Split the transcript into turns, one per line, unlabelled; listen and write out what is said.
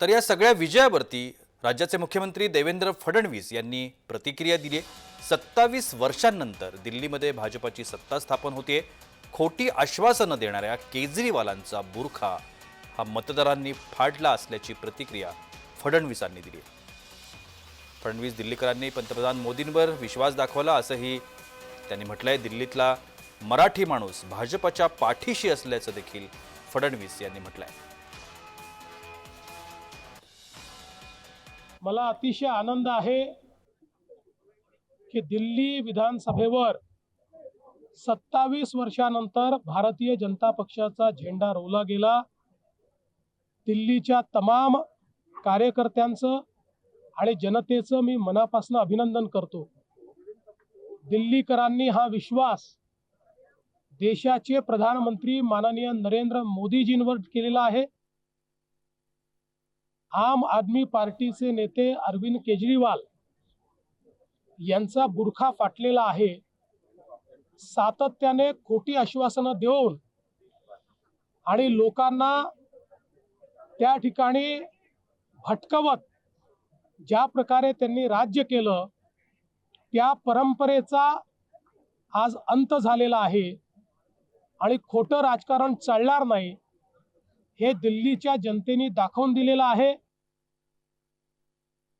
तर या सगळ्या विजयावरती राज्याचे मुख्यमंत्री देवेंद्र फडणवीस यांनी प्रतिक्रिया दिली आहे. सत्तावीस वर्षांनंतर दिल्लीमध्ये भाजपाची सत्ता स्थापन होते. खोटी आश्वासनं देणाऱ्या केजरीवालांचा बुरखा हा मतदारांनी फाडला असल्याची प्रतिक्रिया फडणवीसांनी दिली आहे. फडणवीस दिल्लीकरांनी पंतप्रधान मोदींवर विश्वास दाखवला असंही त्यांनी म्हटलंय. दिल्लीतला मराठी माणूस भाजपच्या पाठीशी असल्याचं देखील फडणवीस यांनी म्हटलंय.
मला अतिशय आनंद आहे की दिल्ली विधानसभेवर सत्तावीस वर्षानंतर भारतीय जनता पक्षाचा झेंडा रोवला गेला. दिल्लीच्या तमाम कार्यकर्त्यांचं आणि जनतेचं मी मनापासून अभिनंदन करतो. दिल्लीकरांनी हा विश्वास देशाचे प्रधानमंत्री माननीय नरेंद्र मोदीजींवर केलेला आहे. आम आदमी पार्टीचे नेते अरविंद केजरीवाल यांचा बुरखा फाटलेला आहे. सातत्याने खोटी आश्वासनं देऊन आणि लोकांना त्या ठिकाणी भटकवत ज्या प्रकारे त्यांनी राज्य केलं त्या परंपरेचा आज अंत झालेला आहे. आणि खोटं राजकारण चालणार नाही. हे दिल्लीच्या जनतेने दाखवून दिलेलं आहे.